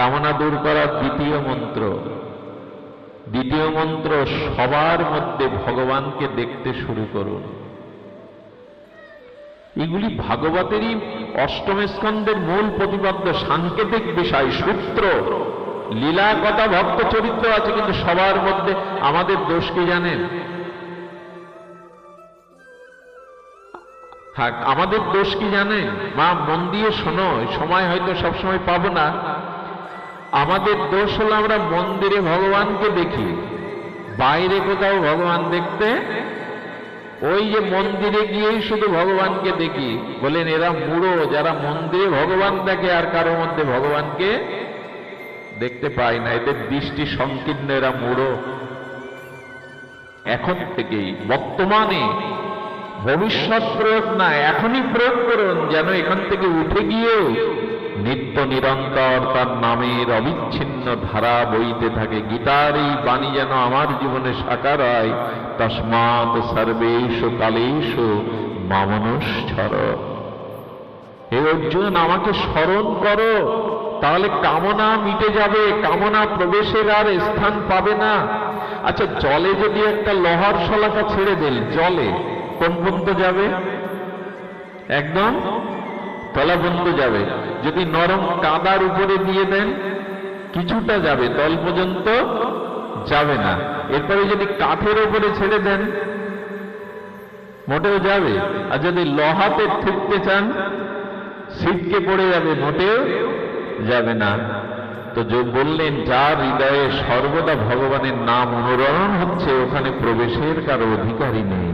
কামনা দূর করার দ্বিতীয় মন্ত্র। দ্বিতীয় মন্ত্র, সবার মধ্যে ভগবানকে দেখতে শুরু করুন। এগুলি ভাগবতেরই অষ্টম স্কন্ধের মূল প্রতিপাদ্য, সাংকেতিক বিষয়, সূত্র। লীলা কথা, ভক্ত চরিত্র আছে, কিন্তু সবার মধ্যে আমাদের দোষ কি জানেন? হ্যাঁ আমাদের দোষ কি জানেন? মা, মন দিয়ে শোনো, সময় হয়তো সবসময় পাবো না। আমাদের দোষ হলো আমরা মন্দিরে ভগবানকে দেখি, বাইরে কোথাও ভগবান দেখতে, ওই যে মন্দিরে গিয়েই শুধু ভগবানকে দেখি। বলেন, এরা বুড়ো যারা মন্দিরে ভগবান দেখে আর কারও মধ্যে ভগবানকে দেখতে পায় না। এদের দৃষ্টি সংকীর্ণ, এরা মুড়ো এখন থেকেই, বর্তমানে ভবিষ্যৎ প্রয়োগ না এখনই প্রয়োগ করুন, যেন এখান থেকে উঠে গিয়েও নিত্য নিরন্তর তার নামের অবিচ্ছিন্ন ধারা বইতে থাকে, গীতার এই বাণী যেন আমার জীবনে সাকার হয় তসমাৎ সর্বেশু কালেশু মামনুষ্ঠর। হে অর্জুন, আমাকে স্মরণ করো, তাহলে কামনা মিটে যাবে, কামনা প্রবেশের আর স্থান পাবে না। আচ্ছা জলে যদি একটা লোহার শলাকা ছেড়ে দেন, জলে কোন পর্যন্ত যাবে? একদম? তলা পর্যন্ত যাবে। যদি নরম কাদার উপরে দিয়ে দেন, কিছুটা যাবে, তল পর্যন্ত যাবে না। এরপরে যদি কাঠের উপরে ছেড়ে দেন, মোটেও যাবে। আর যদি লোহাতে ঠুকতে চান, ছিটকে পড়ে যাবে, মোটেও যাবে না। তো যে বললেন যার হৃদয়ে সর্বদা ভগবানের নাম অনুরণন হচ্ছে, ওখানে প্রবেশের কারও অধিকারী নেই।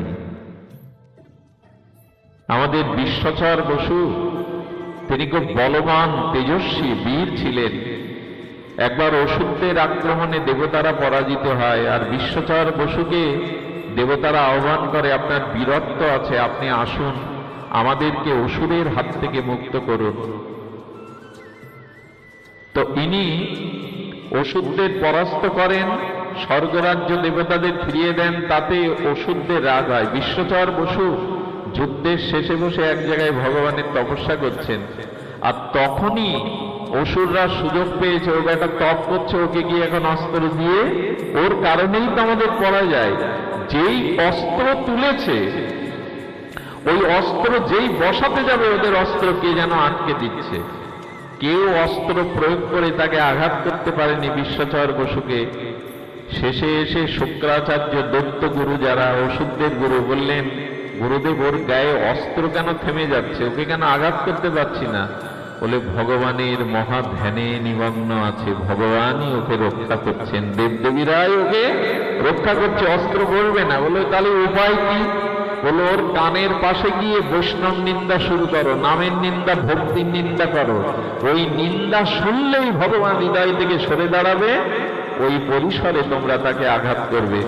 আমাদের বিশ্বচর বসু তিনি খুব বলবান, তেজস্বী বীর ছিলেন। একবার ওষুধের আক্রমণে দেবতারা পরাজিত হয় আর বিশ্বচর বসুকে দেবতারা আহ্বান করে, আপনার বীরত্ব আছে, আপনি আসুন, আমাদেরকে অসুরের হাত থেকে মুক্ত করুন। তো ইনি ওষুধদের পরাস্ত করেন, স্বর্গরাজ্য দেবতাদের ফিরিয়ে দেন, তাতে ওষুধদের রাগ হয়। বিশ্বচর বসু যুদ্ধের শেষে বসে এক জায়গায় ভগবানের তপস্যা করছেন। আর তখনই অসুররা সুযোগ পেয়েছে ও একটা তপ করছে, ওকে গিয়ে এখন অস্ত্র দিয়ে। ওর কারণেই তো আমাদের পড়া যায় যেই অস্ত্র তুলেছে, ওই অস্ত্র যেই বসাতে যাবে, ওদের অস্ত্র কে যেন আটকে দিচ্ছে? কেউ অস্ত্র প্রয়োগ করে তাকে আঘাত করতে পারেনি বিশ্বচর বসুকে। শেষে এসে শুক্রাচার্য দত্ত গুরু যারা ওষুধদের গুরু বললেন গুরুদেব ওর গায়ে অস্ত্র কেন থেমে যাচ্ছে? ওকে কেন আঘাত করতে পারছি না? বলে, ভগবানের মহা ধ্যানে নিমগ্ন আছে। ভগবানই ওকে রক্ষা করছেন। দেবদেবীরাই ওকে রক্ষা করছে। অস্ত্র বলবে না। বলে, তাহলে উপায় কি? বলো, ওর কানের পাশে গিয়ে বৈষ্ণব নিন্দা শুরু করো। নামের নিন্দা, ভক্তির নিন্দা করো। ওই নিন্দা শুনলেই ভগবান হৃদয় থেকে সরে দাঁড়াবে। ওই পরিসরে তোমরা তাকে আঘাত করবে।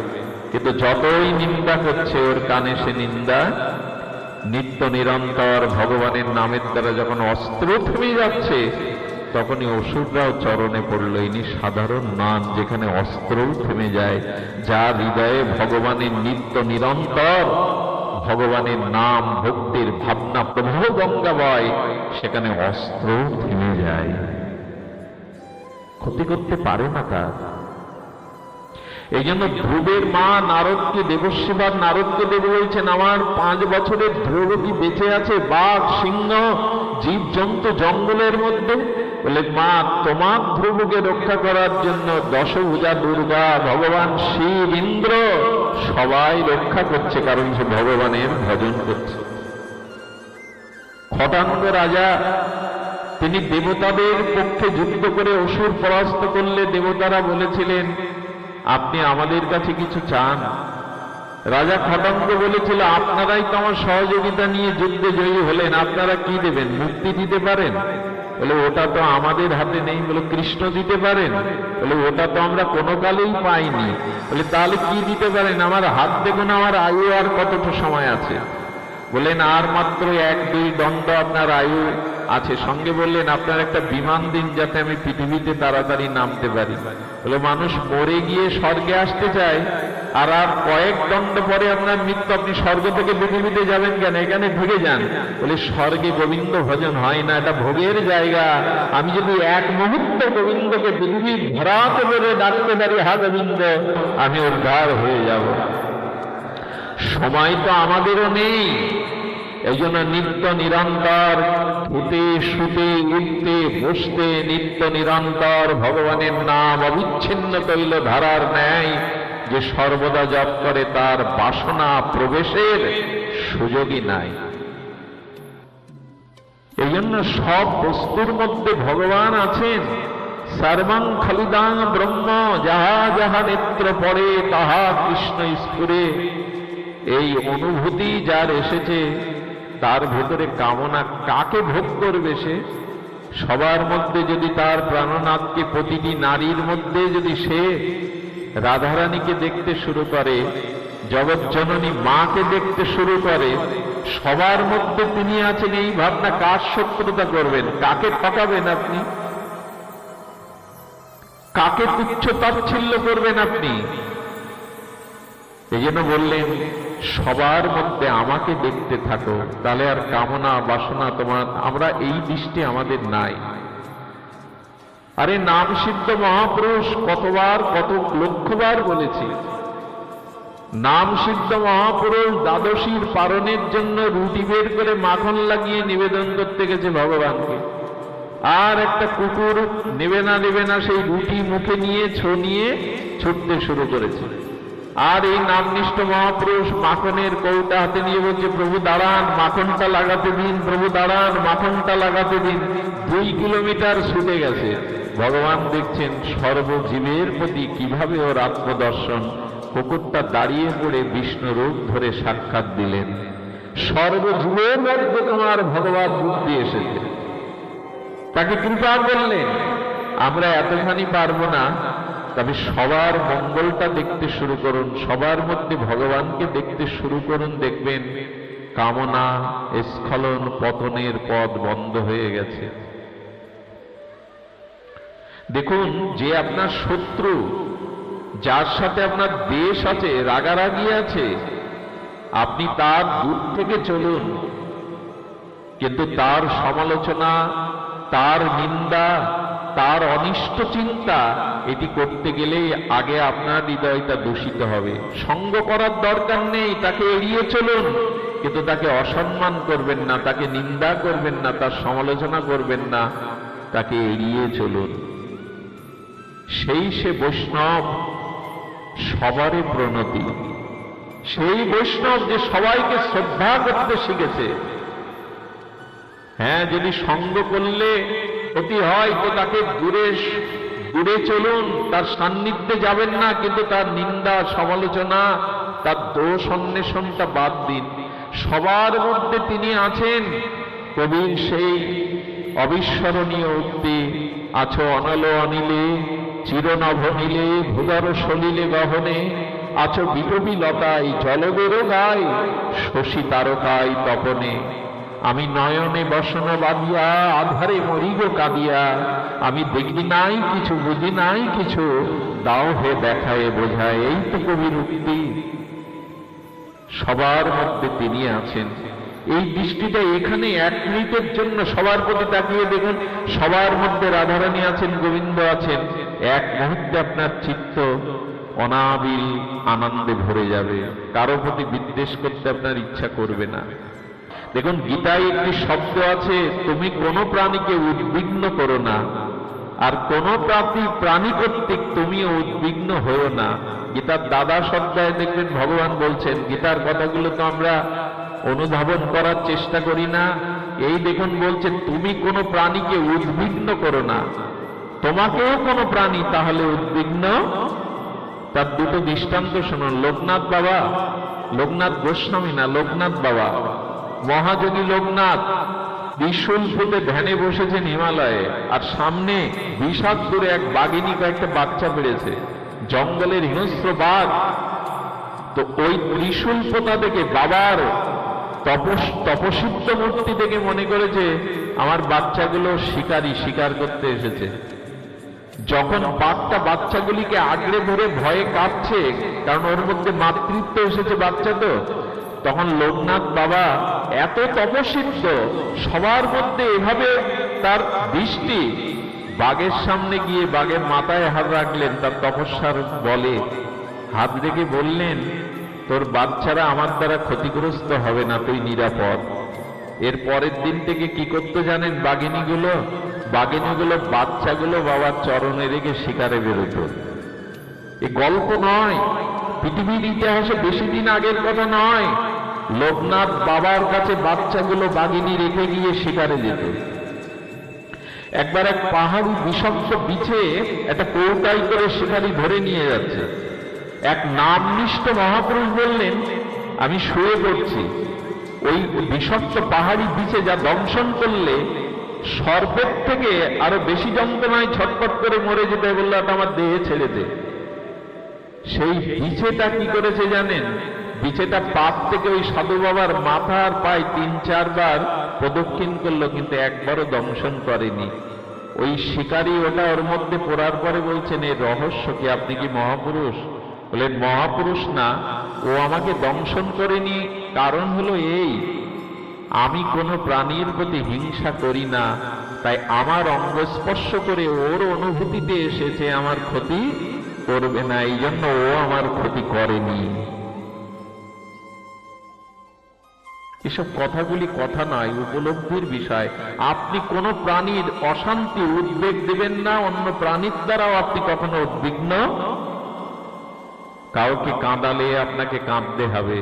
কিন্তু যতই নিন্দা করছে ওর কানে সে নিন্দা, নিত্য নিরন্তর ভগবানের নামের দ্বারা যখন অস্ত্র থেমে যাচ্ছে, তখনই অসুররাও চরণে পড়ল ইনি সাধারণ নান যেখানে অস্ত্রও থেমে যায় যার হৃদয়ে ভগবানের নিত্য নিরন্তর, ভগবানের নাম, ভক্তির ভাবনা প্রবাহ গঙ্গা বয় সেখানে অস্ত্র থেমে যায়। ক্ষতি করতে পারে না তার। এই জন্য ধ্রুবের মা নারদকে দেবস্বীবার নারদকে দেব বলছেন, আমার পাঁচ বছরের ধ্রুব কি বেঁচে আছে? বাঘ, সিংহ জীব জন্তু জঙ্গলের মধ্যে? বলে, মা, তোমার ধ্রুবকে রক্ষা করার জন্য দশভূজা দুর্গা, ভগবান শিব, ইন্দ্র সবাই রক্ষা করছে, কারণ সে ভগবানের ভজন করছে। খটাঙ্গ রাজা, তিনি দেবতাদের পক্ষে যুদ্ধ করে অসুর পরাস্ত করলে দেবতারা বলেছিলেন আপনি আমাদের কাছে কিছু চান? রাজা খটঙ্গ বলেছিল, আপনারাই তো আমার সহযোগিতা নিয়ে যুদ্ধে জয়ী হলেন, আপনারা কি দেবেন, মুক্তি দিতে পারেন? বলে, ওটা তো আমাদের হাতে নেই। বলে, কৃষ্ণ দিতে পারেন? বলে, ওটা তো আমরা কোনো কালেই পাইনি। বলে, তাহলে কি দিতে পারেন? আমার হাত দেখুন, আমার আয়ু আর কতটা সময় আছে? বলেন, আর মাত্র এক, দুই দণ্ড আপনার আয়ু। আছে। সঙ্গে বললেন, আপনার একটা বিমান দিন যাতে আমি পৃথিবীতে তাড়াতাড়ি নামতে পারি। বলে, মানুষ মরে গিয়ে স্বর্গে আসতে চায়, আর আর কয়েক দণ্ড পরে আপনার মৃত্যু, আপনি স্বর্গ থেকে পৃথিবীতে যাবেন কেন? এখানে ঢুকে যান। বলে, স্বর্গে গোবিন্দ ভজন হয় না, এটা ভোগের জায়গা। আমি যদি এক মুহূর্তে গোবিন্দকে পৃথিবীর ধরাতে পেরে ডাকতে পারি, হা গোবিন্দ, আমি উদ্ধার হয়ে যাব। সময় তো আমাদেরও নেই। এই জন্য নিত্য নিরন্তর উঠে শুতে, উঠতে, বসতে নিত্য নিরন্তর ভগবানের নাম অবিচ্ছিন্ন তৈল ধারার ন্যায় যে সর্বদা জপ করে তার বাসনা প্রবেশের সুযোগই নাই। এই জন্য সব বস্তুর মধ্যে ভগবান আছেন। সর্বং খালিদাং ব্রহ্ম, যাহা যাহা নেত্র পড়ে, তাহা কৃষ্ণ স্ফুরে। এই অনুভূতি যার এসেছে তার ভেতরে কামনা কাকে ভোগ করবে সে? সবার মধ্যে যদি তার প্রাণনাথকে প্রতিটি নারীর মধ্যে যদি সে রাধারানীকে দেখতে শুরু করে জগৎজননী মাকে দেখতে শুরু করে, সবার মধ্যে তিনি আছেন, এই ভাবনা কার শত্রুতা করবেন? কাকে ঠকাবেন আপনি? কাকে তুচ্ছ তাচ্ছিল্য করবেন আপনি? এই জন্য বললেন সবার মধ্যে আমাকে দেখতে থাকো। তাহলে আর কামনা, বাসনা তোমার, আমরা এই দৃষ্টি আমাদের নাই। আরে নাম সিদ্ধ মহাপুরুষ কতবার, কত লক্ষবার বলেছি। নাম সিদ্ধ মহাপুরুষ দ্বাদশীর পালনের জন্য রুটি বের করে মাখন লাগিয়ে নিবেদন করতে গেছে ভগবানকে। আর একটা কুকুর নেবে না নেবে না, সেই রুটি মুখে নিয়ে ছো নিয়ে ছুটতে শুরু করেছে। আর এই নামনিষ্ঠ মহাপুরুষ মাখনের কৌটা হাতে নিয়ে বলছে, প্রভু দাঁড়ান, মাখনটা লাগাতে দিন, প্রভু দাঁড়ান, মাখনটা লাগাতে দিন। দুই কিলোমিটার ছুটে গেছে। ভগবান দেখছেন সর্বজীবের প্রতি কীভাবে ওর আত্মদর্শন। কুকুরটা দাঁড়িয়ে পড়ে বিষ্ণু রূপ ধরে সাক্ষাৎ দিলেন। সর্বজীবের মধ্যে তোমার ভগবান বুদ্ধি এসেছে। তাকে কৃপা করলেন। আমরা এতখানি পারব না। তবে সবার মঙ্গলটা দেখতে শুরু করুন, সবার মধ্যে ভগবানকে দেখতে শুরু করুন, দেখবেন কামনা, স্খলন, পতনের পথ বন্ধ হয়ে গেছে। দেখুন, যে আপনার শত্রু, যার সাথে আপনার দেশ আছে, রাগারাগি আছে, আপনি তার দূর থেকে চলুন। কিন্তু তার সমালোচনা, তার নিন্দা, তার অনিষ্ট চিন্তা এটি করতে গেলে আগে আপনার হৃদয়টা দূষিত হবে। সঙ্গ করার দরকার নেই, তাকে এড়িয়ে চলুন। কিন্তু তাকে অসম্মান করবেন না, তাকে নিন্দা করবেন না, তার সমালোচনা করবেন না, তাকে এড়িয়ে চলুন। সেই সে বৈষ্ণব সবারই প্রণতি। সেই বৈষ্ণব যে সবাইকে শ্রদ্ধা করতে শিখেছে। হ্যাঁ যদি সঙ্গ করলে ক্ষতি হয়, তো তাকে দূরে দূরে চলুন, তার সান্নিধ্যে যাবেন না, কিন্তু তার নিন্দা, সমালোচনা, তার দোষ অন্বেষণটা বাদ দিন। সবার মধ্যে তিনি আছেন, কবির সেই অবিস্মরণীয় উক্তি, আছো অনল অনিলে, চিরনভ নীলে ভূদর সলিলে গহনে, আছো বিটবি লতায় জলবেরো গায়, শশী তারকায় তপনে। আমি নয়নে বসন বাঁধিয়া, আধারে মরিগ কাঁদিয়া। আমি দেখি নাই কিছু, বুঝি নাই কিছু, দাও হে দেখায়, বোঝায় এই তো কবির উক্তি সবার মধ্যে তিনি আছেন। এই দৃষ্টিটা এখানে এক মিনিটের জন্য সবার প্রতি তাকিয়ে দেখুন। সবার মধ্যে রাধারানী আছেন, গোবিন্দ আছেন। এক মুহূর্তে আপনার চিত্ত অনাবিল আনন্দে ভরে যাবে। কারও প্রতি বিদ্বেষ করতে আপনার ইচ্ছা করবে না। দেখুন, গীতায় একটি শব্দ আছে, তুমি কোনো প্রাণীকে উদ্বিগ্ন করো না, আর কোন প্রাণী প্রাণী কর্তৃক তুমিও উদ্বিগ্ন হয়েও না। গীতার দাদা শব্দায় দেখবেন, ভগবান বলছেন, গীতার কথাগুলো তো আমরা অনুধাবন করার চেষ্টা করি না। এই দেখুন বলছে, তুমি কোনো প্রাণীকে উদ্বিগ্ন করো না। তোমাকেও কোনো প্রাণী তাহলে উদ্বিগ্ন? তার দুটো দৃষ্টান্ত শোনো লোকনাথ বাবা, লোকনাথ গোস্বামী না, লোকনাথ বাবা? মহাযোগী লোকনাথ বিশুল ফুটে ধ্যানে বসেছেন হিমালয়ে, আর সামনে বিষাদ দূরে এক বাঘিনী কয়েকটা বাচ্চা বেড়েছে জঙ্গলের হিংস্র বাঘ। তো ওই ত্রিশূল দেখে বাবার তপস তপসিদ্ধ মূর্তি থেকে মনে করেছে আমার বাচ্চাগুলো শিকারী, শিকার করতে এসেছে। যখন বাঘটা বাচ্চাগুলিকে আগড়ে ধরে ভয়ে কাঁপছে, কারণ ওর মধ্যে মাতৃত্ব এসেছে বাচ্চা তো তখন লোকনাথ বাবা এত তপস্বিদ্ধ সবার মধ্যে এভাবে তার দৃষ্টি, বাঘের সামনে গিয়ে বাঘের মাথায় হাত রাখলেন, তার তপস্যার বলে হাত রেখে বললেন, তোর বাচ্চারা আমার দ্বারা ক্ষতিগ্রস্ত হবে না, তুই নিরাপদ। এর পরের দিন থেকে কি করতে জানেন বাঘিনীগুলো? বাঘিনীগুলো বাচ্চাগুলো বাবার চরণে রেখে শিকারে বেরোতো। এ গল্প নয় পৃথিবীর ইতিহাসে বেশি দিন আগের কথা নয়। লোকনাথ বাবার কাছে বাচ্চাগুলো বাগিনী রেখে গিয়ে শিকারে যেত। একবার এক পাহাড়ি বিষাক্ত বিছে একটা কৌটাই করে শিকারি ধরে নিয়ে যাচ্ছে। এক নামনিষ্ঠ মহাপুরুষ বললেন, আমি শুয়ে পড়ছি। ওই বিষাক্ত পাহাড়ি বিছে যা দংশন করলে সর্পের থেকে আরও বেশি যন্ত্রণায় ছটপট করে মরে যেতে বলল "ওটা আমার দেহে ছেড়ে দে। সেই বিছেটা কি করেছে জানেন? বিছেটা পাপ থেকে ওই সাধু বাবার মাথার পায়ে তিন, চারবার প্রদক্ষিণ করল, কিন্তু একবারও দংশন করেনি। ওই শিকারী ওটা ওর মধ্যে পড়ার পরে বলছেন এর রহস্য কি? আপনি কি মহাপুরুষ? বলেন মহাপুরুষ না। ও আমাকে দংশন করেনি। কারণ হলো এই, আমি কোনো প্রাণীর প্রতি হিংসা করি না। তাই আমার অঙ্গ স্পর্শ করে ওর অনুভূতিতে এসেছে আমার ক্ষতি। করবে না, এই জন্য ও আমার ক্ষতি করেনি। এসব কথাগুলি কথা নয়, উপলব্ধির বিষয়। আপনি কোন প্রাণীর অশান্তি, উদ্বেগ দেবেন না, অন্য প্রাণীর দ্বারাও আপনি কখনো উদ্বিগ্ন। কাউকে কাঁদালে আপনাকে কাঁদতে হবে।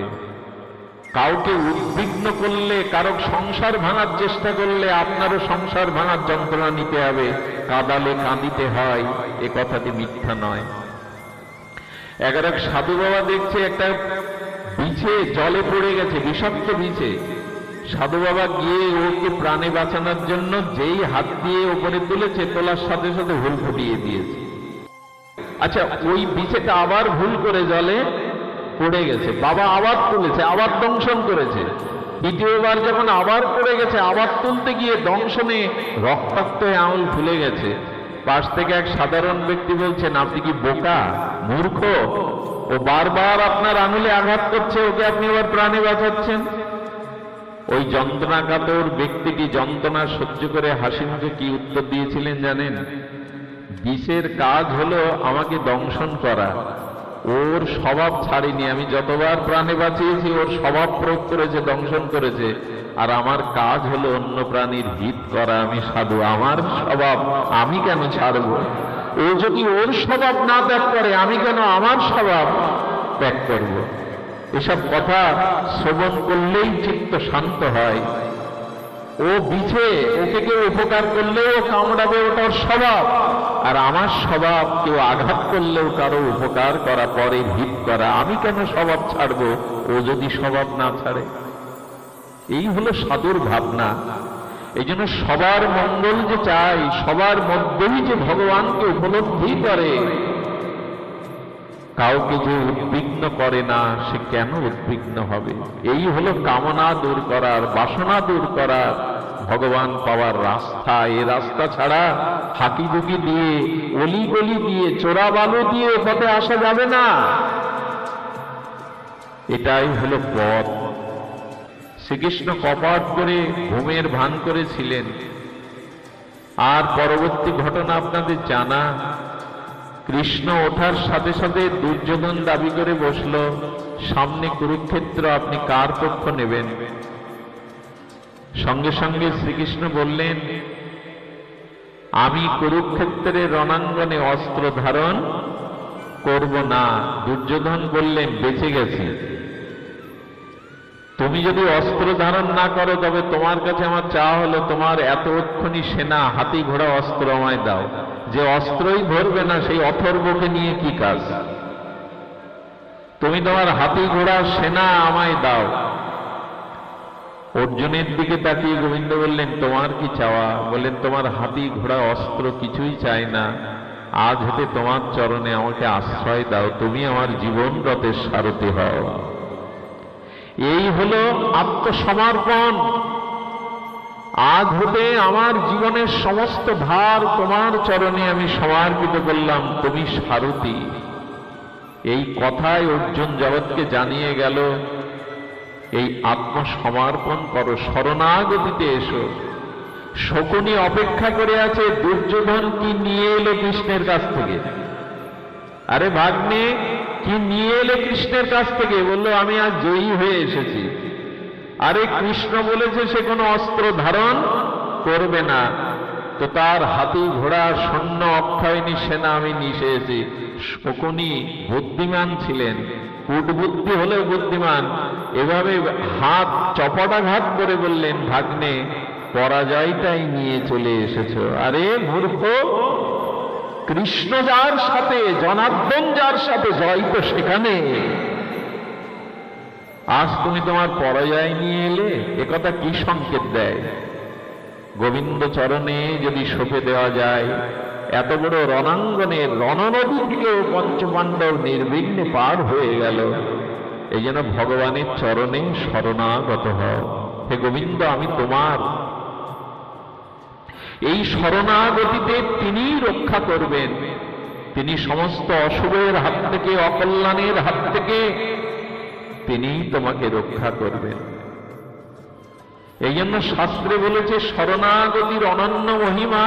কাউকে উদ্বিগ্ন করলে কারও সংসার ভাঙার চেষ্টা করলে আপনারও সংসার ভাঙার যন্ত্রণা নিতে হবে। কাঁদালে কাঁদিতে হয়, এ কথাটি মিথ্যা নয়। এগারো এক সাধু বাবা দেখছে একটা বিছে, জলে পড়ে গেছে, বিষাক্ত বিছে। সাধু বাবা গিয়ে ওকে প্রাণে বাঁচানোর জন্য যেই হাত দিয়ে ওপরে তুলেছে, তোলার সাথে সাথে ভুল ফুটিয়ে দিয়েছে। আচ্ছা ওই বিছেটা আবার ভুল করে জলে পড়ে গেছে। বাবা আবার তুলেছে, আবার দংশন করেছে। দ্বিতীয়বার যখন আবার পড়ে গেছে, আবার তুলতে গিয়ে দংশনে রক্তাক্ত আঙুল ফুলে গেছে। পাশ থেকে এক সাধারণ ব্যক্তি বলছেন, আপনি কি বোকা? মূর্খ। ও বারবার আপনার আঙুলে আঘাত করছে, ওকে আপনি আবার প্রাণে বাঁচাচ্ছেন। ওই যন্ত্রণাকাতর ব্যক্তিটি যন্ত্রণা সহ্য করে হাসি মুখে কি উত্তর দিয়েছিলেন জানেন? বিষের কাজ হলো আমাকে দংশন করা। ওর স্বভাব ছাড়িনি। আমি যতবার প্রাণে বাঁচিয়েছি, ওর স্বভাব প্রয়োগ করেছে, দংশন করেছে। আর আমার কাজ হলো অন্য প্রাণীর হিত করা। আমি সাধু। আমার স্বভাব আমি কেন ছাড়ব? ও যদি ওর স্বভাব না ত্যাগ করে, আমি কেন আমার স্বভাব ত্যাগ করব? এসব কথা শ্রবণ করলেই চিত্ত শান্ত হয়। ও বিছে ওকে কেউ উপকার করলেও কামড়াবে ওটার স্বভাব। আর আমার স্বভাব কেউ আঘাত করলেও কারও উপকার করা, পরে ভিত করা, আমি কেন স্বভাব ছাড়বো? ও যদি স্বভাব না ছাড়ে। এই হলো সাধুর ভাবনা। এই জন্য সবার মঙ্গল যে চাই, সবার মধ্যেই যে ভগবানকে উপলব্ধি করে, কাউকে যে উদ্বিগ্ন করে না, সে কেন উদ্বিগ্ন হবে? এই হলো কামনা দূর করার, বাসনা দূর করার, ভগবান পাওয়ার রাস্তা। এ রাস্তা ছাড়া হাঁকি দুকি দিয়ে অলি গলি দিয়ে চোরা বালু দিয়ে পথে আসা যাবে না। এটাই হলো পথ। শ্রীকৃষ্ণ কপাট করে ঘুমের ভান করেছিলেন। আর পরবর্তী ঘটনা আপনাদের জানা। কৃষ্ণ ওঠার সাথে সাথে দুর্যোধন দাবি করে বসল, সামনে কুরুক্ষেত্র, আপনি কার পক্ষ নেবেন? সঙ্গে সঙ্গে শ্রীকৃষ্ণ বললেন, আমি কুরুক্ষেত্রের রণাঙ্গনে অস্ত্র ধারণ করব না। দুর্যোধন বললেন, বেঁচে গেছি। তুমি যদি অস্ত্র ধারণ না করো, তবে তোমার কাছে আমার চা হলো তোমার এতক্ষণি সেনা হাতি ঘোড়া অস্ত্র আমায় দাও। যে অস্ত্রই ধরবে না, সেই অথর্বকে নিয়ে কি কাজ? তুমি তোমার হাতি ঘোড়া, সেনা আমায় দাও। অর্জুনের দিকে তাকিয়ে গোবিন্দ বললেন, তোমার কি চাওয়া? বললেন, তোমার হাতি ঘোড়া, অস্ত্র কিছুই চাই না। আজ হতে তোমার চরণে আমাকে আশ্রয় দাও। তুমি আমার জীবন রথের সারথি হও। এই হলো আত্মসমর্পণ। আজ হতে আমার জীবনের সমস্ত ভার তোমার চরণে আমি সমর্পিত করলাম, তুমি সারথী। এই কথায় অর্জুন জগৎকে জানিয়ে গেল, এই আত্মসমর্পণ করো, শরণাগতিতে এসো। শকুনি অপেক্ষা করে আছে দুর্যোধন কি নিয়ে এলো কৃষ্ণের কাছ থেকে। আরে ভাগ্নে কি নিয়ে এলে কৃষ্ণের কাছ থেকে? বলল, আমি আজ জয়ী হয়ে এসেছি। আরে কৃষ্ণ বলেছে, সে কোনো অস্ত্র ধারণ করবে না। তো তার হাতি ঘোড়া সৈন্য অক্ষয়নী সেনা আমি এসেছি। শকুনি বুদ্ধিমান ছিলেন। কূটবুদ্ধি হলেও বুদ্ধিমান। এভাবে হাত, চপটাঘাত করে বললেন, ভাগ্নে, পরাজয়টাই নিয়ে চলে এসেছ। আরে মূর্খ! কৃষ্ণ যার সাথে জনার্দন যার সাথে জয় তো সেখানে। আজ তুমি তোমার পরাজয় নিয়ে এলে একথা কি সংকেত দেয়? গোবিন্দ চরণে যদি সঁপে দেওয়া যায়, এত বড় রণাঙ্গনে রণনদী থেকেও পঞ্চপাণ্ডব নির্বিঘ্নে পার হয়ে গেল। এই জন্য ভগবানের চরণে শরণাগত হও। হে গোবিন্দ, আমি তোমার এই শরণাগতিতে তিনি রক্ষা করবেন। তিনি সমস্ত অশুভের হাত থেকে, অকল্যাণের হাত থেকে তিনি তোমাকে রক্ষা করবেন। এই জন্য শাস্ত্রে বলেছে, শরণাগতির অনন্য মহিমা,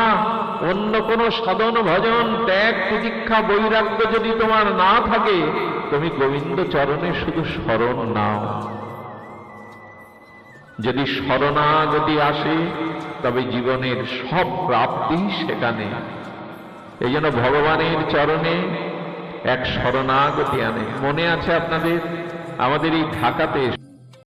অন্য কোন সাধন ভজন, ত্যাগ প্রতীক্ষা বৈরাগ্য যদি তোমার না থাকে, তুমি গোবিন্দ চরণে শুধু স্মরণ নাও। যদি শরণাগতি আসে, তবে জীবনের সব প্রাপ্তি সেখানে। এই জন্য ভগবানের চরণে এক শরণাগতি আনে। মনে আছে আপনাদের? আমাদের এই ঢাকাতে